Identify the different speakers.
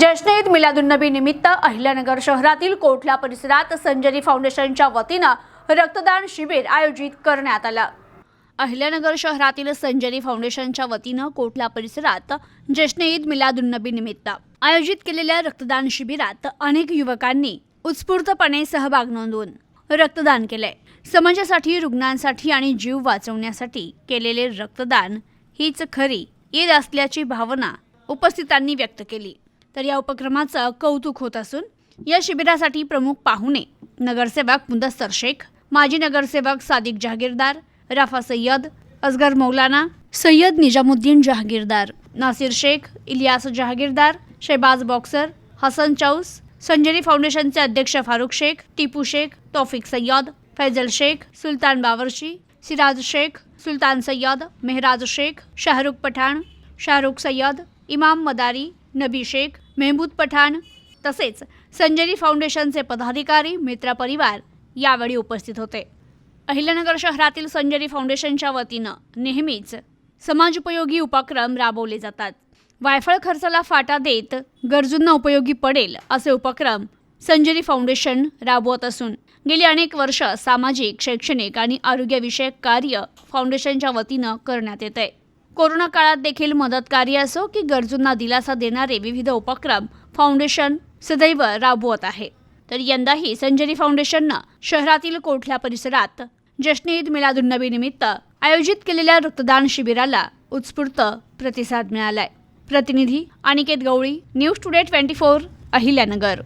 Speaker 1: जश्न ईद मिलादुन्नबी निमित्त अहिल्यानगर शहरातील कोठला परिसरात संजरी फाउंडेशनच्या वतीनं रक्तदान शिबिर आयोजित करण्यात आलं. अहिल्यानगर शहरातील संजरी फाउंडेशनच्या वतीनं कोठला परिसरात जश्न ईद मिलादुन्नबी निमित्त आयोजित केलेल्या रक्तदान शिबिरात अनेक युवकांनी उत्स्फूर्तपणे सहभाग नोंदवून रक्तदान केलंय. समाजासाठी रुग्णांसाठी आणि जीव वाचवण्यासाठी केलेले रक्तदान हीच खरी ईद असल्याची भावना उपस्थितांनी व्यक्त केली. तर या उपक्रमाचं कौतुक होत असून या शिबिरासाठी प्रमुख पाहुणे नगरसेवक मुदस्सर शेख माजी नगरसेवक सादिक जहागीरदार राफा सय्यद असगर मौलाना सय्यद निजामुद्दीन जहागीरदार नासिर शेख इलियास जहागीरदार शेबाज बॉक्सर हसन चौस संजरी फाउंडेशनचे अध्यक्ष फारुख शेख टिपू शेख तौफिक सय्यद फैजल शेख सुलतान बावरशी सिराज शेख सुलतान सय्यद मेहराज शेख शाहरुख पठाण शाहरुख सय्यद इमाम मदारी नबी शेख मेहमूद पठाण तसेच संजरी फाउंडेशनचे पदाधिकारी मित्रपरिवार यावेळी उपस्थित होते. अहिल्यानगर शहरातील संजरी फाउंडेशनच्या वतीनं नेहमीच समाजोपयोगी उपक्रम राबवले जातात. वायफळ खर्चाला फाटा देत गरजूंना उपयोगी पडेल असे उपक्रम संजरी फाउंडेशन राबवत असून गेली अनेक वर्ष सामाजिक शैक्षणिक आणि आरोग्यविषयक कार्य फाउंडेशनच्या वतीनं करण्यात येत. आहे कोरोना काळात देखील मदतकार्य असो की गरजूंना दिलासा देणारे विविध उपक्रम फाउंडेशन सदैव राबवत आहे. तर यंदाही संजरी फाउंडेशननं शहरातील कोठल्या परिसरात जश्न ईद मिलादुन्नबी निमित्त आयोजित केलेल्या रक्तदान शिबिराला उत्स्फूर्त प्रतिसाद मिळालाय. प्रतिनिधी Aniket Gawali news today twenty four Ahilyanagar.